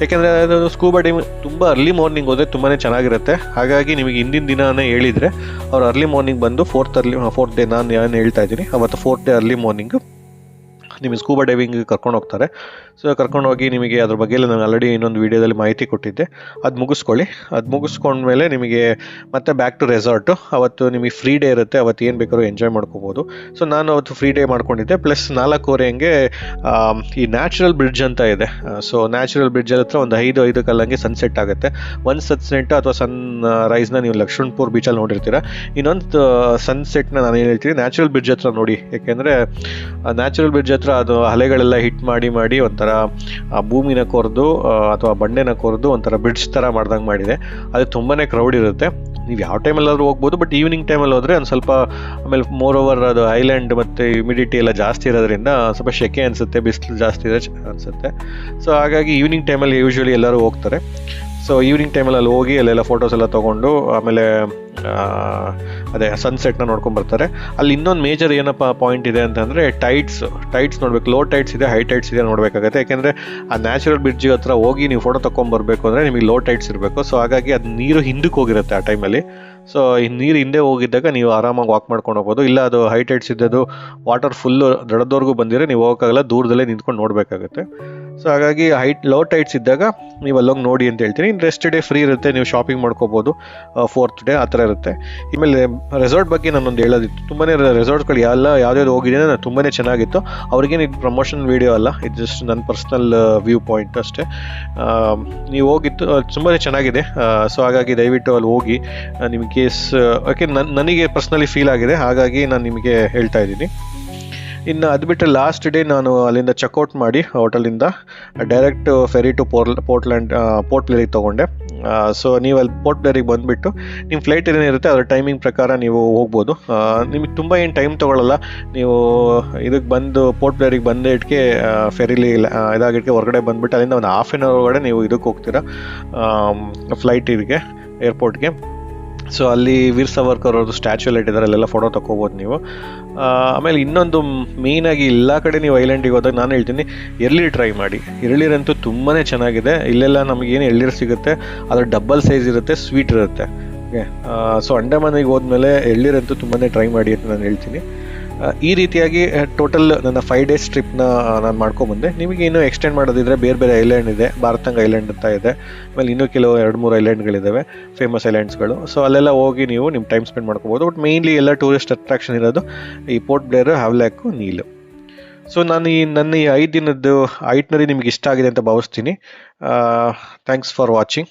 ಯಾಕೆಂದರೆ ಅದು ಸ್ಕೂಬಾ ಡೈವ್ ತುಂಬ ಅರ್ಲಿ ಮಾರ್ನಿಂಗ್ ಹೋದರೆ ತುಂಬಾ ಚೆನ್ನಾಗಿರುತ್ತೆ. ಹಾಗಾಗಿ ನಿಮಗೆ ಹಿಂದಿನ ದಿನನೇ ಹೇಳಿದರೆ, ಅವ್ರು ಅರ್ಲಿ ಮಾರ್ನಿಂಗ್ ಬಂದು ಫೋರ್ತ್ ಅರ್ಲಿ ಫೋರ್ತ್ ಡೇ ನಾನು ಏನು ಹೇಳ್ತಾ ಇದ್ದೀನಿ, ಅವತ್ತು ಫೋರ್ತ್ ಡೇ ಅರ್ಲಿ ಮಾರ್ನಿಂಗು ನಿಮಗೆ ಸ್ಕೂಬಾ ಡೈವಿಂಗ್ ಕರ್ಕೊಂಡು ಹೋಗ್ತಾರೆ. ಸೊ ಕರ್ಕೊಂಡು ಹೋಗಿ ನಿಮಗೆ ಅದ್ರ ಬಗ್ಗೆ ನಾನು ಆಲ್ರೆಡಿ ಇನ್ನೊಂದು ವೀಡಿಯೋದಲ್ಲಿ ಮಾಹಿತಿ ಕೊಟ್ಟಿದ್ದೆ. ಅದು ಮುಗಿಸ್ಕೊಳ್ಳಿ. ಅದು ಮುಗಿಸ್ಕೊಂಡ್ಮೇಲೆ ನಿಮಗೆ ಮತ್ತೆ ಬ್ಯಾಕ್ ಟು ರೆಸಾರ್ಟು ಅವತ್ತು ನಿಮಗೆ ಫ್ರೀ ಡೇ ಇರುತ್ತೆ. ಅವತ್ತು ಏನು ಬೇಕಾದ್ರೂ ಎಂಜಾಯ್ ಮಾಡ್ಕೋಬೋದು. ಸೊ ನಾನು ಅವತ್ತು ಫ್ರೀ ಡೇ ಮಾಡ್ಕೊಂಡಿದ್ದೆ. ಪ್ಲಸ್ ನಾಲ್ಕೂವರೆ ಹಂಗೆ ಈ ನ್ಯಾಚುರಲ್ ಬ್ರಿಡ್ಜ್ ಅಂತ ಇದೆ. ಸೊ ನ್ಯಾಚುರಲ್ ಬ್ರಿಡ್ಜ್ ಹತ್ರ ಒಂದು ಐದು ಐದು ಕಲ್ಲಂಗೆ ಸನ್ಸೆಟ್ ಆಗುತ್ತೆ. ಒಂದು ಸನ್ಸೆಟ್ ಅಥವಾ ಸನ್ ರೈಸ್ನ ನೀವು ಲಕ್ಷ್ಮಣ್ಪುರ್ ಬೀಚಲ್ಲಿ ನೋಡಿರ್ತೀರ. ಇನ್ನೊಂದು ಸನ್ಸೆಟ್ನ ನಾನು ಏನು ಹೇಳ್ತೀನಿ ನ್ಯಾಚುರಲ್ ಬ್ರಿಡ್ಜ್ ಹತ್ರ ನೋಡಿ. ಯಾಕೆಂದರೆ ನ್ಯಾಚುರಲ್ ಬ್ರಿಡ್ಜ್ ಹತ್ರ ಅದು ಅಲೆಗಳೆಲ್ಲ ಹಿಟ್ ಮಾಡಿ ಮಾಡಿ ಒಂಥರ, ಆ ಭೂಮಿನ ಕೊರೆದು ಅಥವಾ ಬಂಡೆನ ಕೊರೆದು ಒಂಥರ ಬ್ರಿಡ್ಜ್ ಥರ ಮಾಡ್ದಂಗೆ ಮಾಡಿದೆ. ಅದು ತುಂಬಾ ಕ್ರೌಡ್ ಇರುತ್ತೆ. ನೀವು ಯಾವ ಟೈಮಲ್ಲಾದರೂ ಹೋಗ್ಬೋದು ಬಟ್ ಈವ್ನಿಂಗ್ ಟೈಮಲ್ಲಿ ಹೋದರೆ ಒಂದು ಸ್ವಲ್ಪ, ಆಮೇಲೆ ಮೋರ್ ಓವರ್ ಅದು ಐಲ್ಯಾಂಡ್ ಮತ್ತು ಹ್ಯುಮಿಡಿಟಿ ಎಲ್ಲ ಜಾಸ್ತಿ ಇರೋದ್ರಿಂದ ಸ್ವಲ್ಪ ಶೆಕೆ ಅನಿಸುತ್ತೆ, ಬಿಸಿಲು ಜಾಸ್ತಿ ಇದೆ ಅನಿಸುತ್ತೆ. ಸೊ ಹಾಗಾಗಿ ಈವ್ನಿಂಗ್ ಟೈಮಲ್ಲಿ ಯೂಶ್ವಲಿ ಎಲ್ಲರೂ ಹೋಗ್ತಾರೆ. ಸೊ ಈವ್ನಿಂಗ್ ಟೈಮಲ್ಲಿ ಅಲ್ಲಿ ಹೋಗಿ ಅಲ್ಲೆಲ್ಲ ಫೋಟೋಸ್ ಎಲ್ಲ ತೊಗೊಂಡು, ಆಮೇಲೆ ಅದೇ ಸನ್ಸೆಟ್ನ ನೋಡ್ಕೊಂಡು ಬರ್ತಾರೆ. ಅಲ್ಲಿ ಇನ್ನೊಂದು ಮೇಜರ್ ಏನಪ್ಪ ಪಾಯಿಂಟ್ ಇದೆ ಅಂತಂದರೆ ಟೈಟ್ಸ್ ಟೈಟ್ಸ್ ನೋಡ್ಬೇಕು. ಲೋ ಟೈಟ್ಸ್ ಇದೆ ಹೈ ಟೈಟ್ಸ್ ಇದೆ ನೋಡಬೇಕಾಗತ್ತೆ. ಯಾಕೆಂದರೆ ಆ ನ್ಯಾಚುರಲ್ ಬ್ರಿಡ್ಜ್ ಹತ್ರ ಹೋಗಿ ನೀವು ಫೋಟೋ ತೊಗೊಂಬರ್ಬೇಕು ಅಂದರೆ ನಿಮಗೆ ಲೋ ಟೈಟ್ಸ್ ಇರಬೇಕು. ಸೊ ಹಾಗಾಗಿ ಅದು ನೀರು ಹಿಂದಕ್ಕೆ ಹೋಗಿರುತ್ತೆ ಆ ಟೈಮಲ್ಲಿ ಸೊ ಈ ನೀರು ಹಿಂದೆ ಹೋಗಿದ್ದಾಗ ನೀವು ಆರಾಮಾಗಿ ವಾಕ್ ಮಾಡ್ಕೊಂಡು ಹೋಗ್ಬೋದು. ಇಲ್ಲ, ಅದು ಹೈ ಟೈಟ್ಸ್ ಇದ್ದದ್ದು ವಾಟರ್ ಫುಲ್ಲು ದಡದವರೆಗೂ ಬಂದಿದ್ರೆ ನೀವು ಹೋಗೋಕ್ಕಾಗಲ್ಲ, ದೂರದಲ್ಲೇ ನಿಂತ್ಕೊಂಡು ನೋಡಬೇಕಾಗುತ್ತೆ. ಸೊ ಹಾಗಾಗಿ ಹೈಟ್ ಲೋ ಟೈಟ್ಸ್ ಇದ್ದಾಗ ನೀವು ಅಲ್ಲೋಗಿ ನೋಡಿ ಅಂತ ಹೇಳ್ತೀನಿ. ಇನ್ನು ರೆಸ್ಟ್ ಡೇ ಫ್ರೀ ಇರುತ್ತೆ, ನೀವು ಶಾಪಿಂಗ್ ಮಾಡ್ಕೋಬೋದು. ಫೋರ್ತ್ ಡೇ ಆ ಥರ ಇರುತ್ತೆ. ಆಮೇಲೆ ರೆಸಾರ್ಟ್ ಬಗ್ಗೆ ನಾನೊಂದು ಹೇಳೋದಿತ್ತು. ತುಂಬಾ ರೆಸಾರ್ಟ್ಗಳು ಎಲ್ಲ ಯಾವ್ದಾವ್ದು ಹೋಗಿದ್ದೀನಿ ನಾನು ತುಂಬಾ ಚೆನ್ನಾಗಿತ್ತು. ಅವ್ರಿಗೇನು ಇದು ಪ್ರಮೋಷನ್ ವೀಡಿಯೋ ಅಲ್ಲ, ಇದು ಜಸ್ಟ್ ನನ್ನ ಪರ್ಸ್ನಲ್ ವ್ಯೂ ಪಾಯಿಂಟ್ ಅಷ್ಟೇ. ನೀವು ಹೋಗಿತ್ತು ತುಂಬಾ ಚೆನ್ನಾಗಿದೆ. ಸೊ ಹಾಗಾಗಿ ದಯವಿಟ್ಟು ಅಲ್ಲಿ ಹೋಗಿ ನಿಮಗೆ ಕೇಸ್ ಓಕೆ ನನ್ನ ನನಗೆ ಪರ್ಸ್ನಲಿ ಫೀಲ್ ಆಗಿದೆ. ಹಾಗಾಗಿ ನಾನು ನಿಮಗೆ ಹೇಳ್ತಾ ಇದ್ದೀನಿ. ಇನ್ನು ಅದು ಬಿಟ್ಟರೆ ಲಾಸ್ಟ್ ಡೇ ನಾನು ಅಲ್ಲಿಂದ ಚೆಕ್ಔಟ್ ಮಾಡಿ ಹೋಟೆಲಿಂದ ಡೈರೆಕ್ಟ್ ಫೆರಿ ಟು ಪೋರ್ ಪೋರ್ಟ್ಲ್ಯಾಂಡ್ ಪೋರ್ಟ್ ಬ್ಲೇರಿಗೆ ತೊಗೊಂಡೆ. ಸೊ ನೀವು ಅಲ್ಲಿ ಪೋರ್ಟ್ ಬ್ಲೇರಿಗೆ ಬಂದುಬಿಟ್ಟು ನಿಮ್ಮ ಫ್ಲೈಟ್ ಏನಿರುತ್ತೆ ಅದರ ಟೈಮಿಂಗ್ ಪ್ರಕಾರ ನೀವು ಹೋಗ್ಬೋದು. ನಿಮಗೆ ತುಂಬ ಏನು ಟೈಮ್ ತೊಗೊಳ್ಳಲ್ಲ ನೀವು ಇದಕ್ಕೆ ಬಂದು ಪೋರ್ಟ್ ಬ್ಲೇರಿಗೆ ಬಂದ ಫೆರಿಲಿ ಇದಾಗಿಟ್ಕೆ ಹೊರಗಡೆ ಬಂದುಬಿಟ್ಟು ಅಲ್ಲಿಂದ ಒಂದು ಹಾಫ್ ಆನ್ ಅವರ್ ಒಳಗಡೆ ನೀವು ಇದಕ್ಕೆ ಹೋಗ್ತೀರಾ. ಫ್ಲೈಟ್ ಇದಕ್ಕೆ ಏರ್ಪೋರ್ಟ್ಗೆ ಸೊ ಅಲ್ಲಿ ವೀರ್ ಸಾವರ್ಕರ್ ಅವ್ರದ್ದು ಸ್ಟ್ಯಾಚು ಎಲ್ಲ ಇಟ್ಟಿದ್ದಾರೆ. ಅಲ್ಲೆಲ್ಲ ಫೋಟೋ ತಗೋಬೋದು ನೀವು. ಆಮೇಲೆ ಇನ್ನೊಂದು ಮೇಯ್ನಾಗಿ ಎಲ್ಲ ಕಡೆ ನೀವು ಐಲ್ಯಾಂಡಿಗೆ ಹೋದಾಗ ನಾನು ಹೇಳ್ತೀನಿ, ಎರ್ಲಿ ಟ್ರೈ ಮಾಡಿ. ಎಳ್ನೀರಂತೂ ತುಂಬಾ ಚೆನ್ನಾಗಿದೆ. ಇಲ್ಲೆಲ್ಲ ನಮಗೇನು ಎಳ್ನೀರು ಸಿಗುತ್ತೆ, ಅದರ ಡಬಲ್ ಸೈಜ್ ಇರುತ್ತೆ ಸ್ವೀಟ್ ಇರುತ್ತೆ. ಓಕೆ ಸೊ ಅಂಡಮಾನಿಗೆ ಹೋದ್ಮೇಲೆ ಎಳ್ನೀರಂತೂ ತುಂಬಾ ಟ್ರೈ ಮಾಡಿ ಅಂತ ನಾನು ಹೇಳ್ತೀನಿ. ಈ ರೀತಿಯಾಗಿ ಟೋಟಲ್ ನನ್ನ ಫೈವ್ ಡೇಸ್ ಟ್ರಿಪ್ನ ನಾನು ಮಾಡ್ಕೊಂಬಂದೆ. ನಿಮಗೆ ಇನ್ನೂ ಎಕ್ಸ್ಟೆಂಡ್ ಮಾಡೋದಿದ್ರೆ ಬೇರೆ ಬೇರೆ ಐಲ್ಯಾಂಡ್ ಇದೆ. ಭಾರತಂಗ ಐಲ್ಯಾಂಡ್ ಅಂತ ಇದೆ. ಆಮೇಲೆ ಇನ್ನೂ ಕೆಲವು ಎರಡು ಮೂರು ಐಲ್ಯಾಂಡ್ಗಳಿದ್ದಾವೆ ಫೇಮಸ್ ಐಲ್ಯಾಂಡ್ಸ್ಗಳು ಸೊ ಅಲ್ಲೆಲ್ಲ ಹೋಗಿ ನೀವು ನಿಮ್ಮ ಟೈಮ್ ಸ್ಪೆಂಡ್ ಮಾಡ್ಕೋಬೋದು. ಬಟ್ ಮೇನ್ಲಿ ಎಲ್ಲ ಟೂರಿಸ್ಟ್ ಅಟ್ರಾಕ್ಷನ್ ಇರೋದು ಈ Port Blair Havelock Neil so ನಾನು ಈ, ನನ್ನ ಈ ಐದು ದಿನದ್ದು ಐಟ್ನರಿ ನಿಮ್ಗೆ ಇಷ್ಟ ಆಗಿದೆ ಅಂತ ಭಾವಿಸ್ತೀನಿ. Thanks for watching